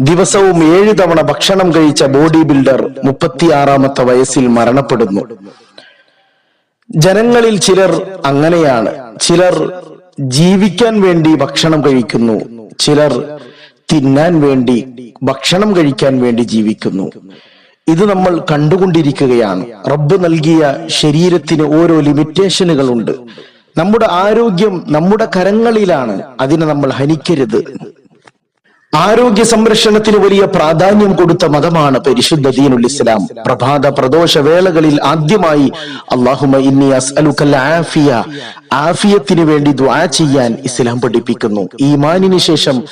ദിവസവും ഏഴ് തവണ ഭക്ഷണം കഴിച്ച ബോഡി ബിൽഡർ മുപ്പത്തിയാറാമത്തെ വയസ്സിൽ മരണപ്പെടുന്നു. ജനങ്ങളിൽ ചിലർ അങ്ങനെയാണ്. ചിലർ ജീവിക്കാൻ വേണ്ടി ഭക്ഷണം കഴിക്കുന്നു. ചിലർ തിന്നാൻ വേണ്ടി ഭക്ഷണം കഴിക്കാൻ വേണ്ടി ജീവിക്കുന്നു. ഇത് നമ്മൾ കണ്ടുകൊണ്ടിരിക്കുകയാണ്. റബ്ബ് നൽകിയ ശരീരത്തിന് ഓരോ ലിമിറ്റേഷനുകളുണ്ട്. നമ്മുടെ ആരോഗ്യം നമ്മുടെ കരങ്ങളിലാണ്. അതിനെ നമ്മൾ ഹനിക്കരുത്. ആരോഗ്യ സംരക്ഷണത്തിന് വലിയ പ്രാധാന്യം കൊടുത്ത മതമാണ് പരിശുദ്ധ ദീനുൽ ഇസ്ലാം. പ്രഭാത പ്രദോഷ വേളകളിൽ ആദ്യമായി അള്ളാഹുമ ഇന്നി അസ്അലുക്കൽ ആഫിയ ആഫിയത്തിന് വേണ്ടി ദുആ ചെയ്യാൻ ഇസ്ലാം പഠിപ്പിക്കുന്നു. ഈമാനിന് ശേഷം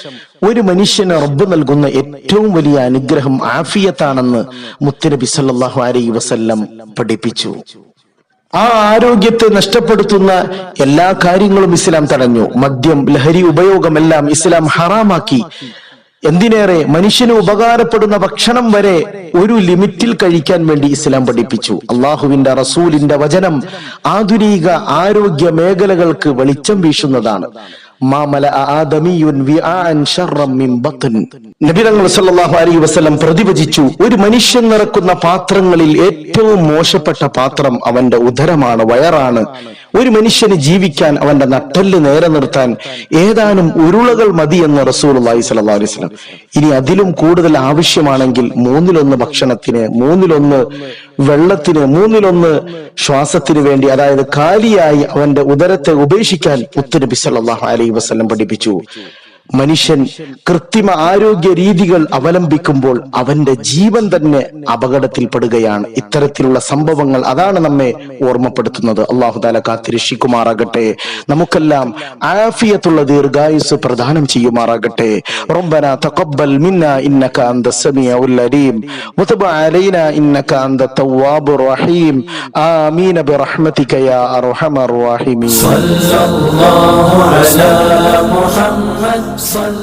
ഒരു മനുഷ്യന് റബ്ബ് നൽകുന്ന ഏറ്റവും വലിയ അനുഗ്രഹം ആഫിയത്താണെന്ന് മുത്തനബി സല്ലല്ലാഹു അലൈഹി വസല്ലം പഠിപ്പിച്ചു. ആ ആരോഗ്യത്തെ നഷ്ടപ്പെടുത്തുന്ന എല്ലാ കാര്യങ്ങളും ഇസ്ലാം തടഞ്ഞു. മദ്യം ലഹരി ഉപയോഗമെല്ലാം ഇസ്ലാം ഹറാമാക്കി. എന്തിനേറെ മനുഷ്യന് ഉപകാരപ്പെടുന്ന ഭക്ഷണം വരെ ഒരു ലിമിറ്റിൽ കഴിക്കാൻ വേണ്ടി ഇസ്ലാം പഠിപ്പിച്ചു. അള്ളാഹുവിന്റെ റസൂലിന്റെ വചനം ആധുനിക ആരോഗ്യ മേഖലകൾക്ക് വെളിച്ചം വീശുന്നതാണ്. പ്രതിവചിച്ചു ഒരു മനുഷ്യൻ നിറക്കുന്ന പാത്രങ്ങളിൽ ഏറ്റവും മോശപ്പെട്ട പാത്രം അവന്റെ ഉദരമാണ് വയറാണ്. ഒരു മനുഷ്യന് ജീവിക്കാൻ അവന്റെ നട്ടൽ നേരെ നിർത്താൻ ഏതാനും ഉരുളകൾ മതി എന്ന് റസൂലുള്ളാഹി സ്വല്ലല്ലാഹു അലൈഹി വസല്ലം. ഇനി അതിലും കൂടുതൽ ആവശ്യമാണെങ്കിൽ മൂന്നിലൊന്ന് ഭക്ഷണത്തിന് മൂന്നിലൊന്ന് വെള്ളത്തിന് മൂന്നിലൊന്ന് ശ്വാസത്തിന് വേണ്ടി അതായത് കാലിയായി അവന്റെ ഉദരത്തെ ഉപേക്ഷിക്കാൻ മുത്തുനബി സല്ലല്ലാഹു അലൈഹി വസ്ലം പഠിപ്പിച്ചു. മനുഷ്യൻ കൃത്രിമ ആരോഗ്യ രീതികൾ അവലംബിക്കുമ്പോൾ അവന്റെ ജീവൻ തന്നെ അപകടത്തിൽപ്പെടുകയാണ് ഇത്തരത്തിലുള്ള സംഭവങ്ങൾ അതാണ് നമ്മെ ഓർമ്മപ്പെടുത്തുന്നത് അള്ളാഹുദാല കാത്തിരക്ഷിക്കുമാറാകട്ടെ നമുക്കെല്ലാം ആഫിയത്തുള്ള ദീർഘായുസ് പ്രദാനം ചെയ്യുമാറാകട്ടെ ربنا تقبل منا انك انت السميع العليم وتب علينا انك انت التواب الرحيم امين برحمتك يا ارحم الراحمين صلى الله على محمد صلى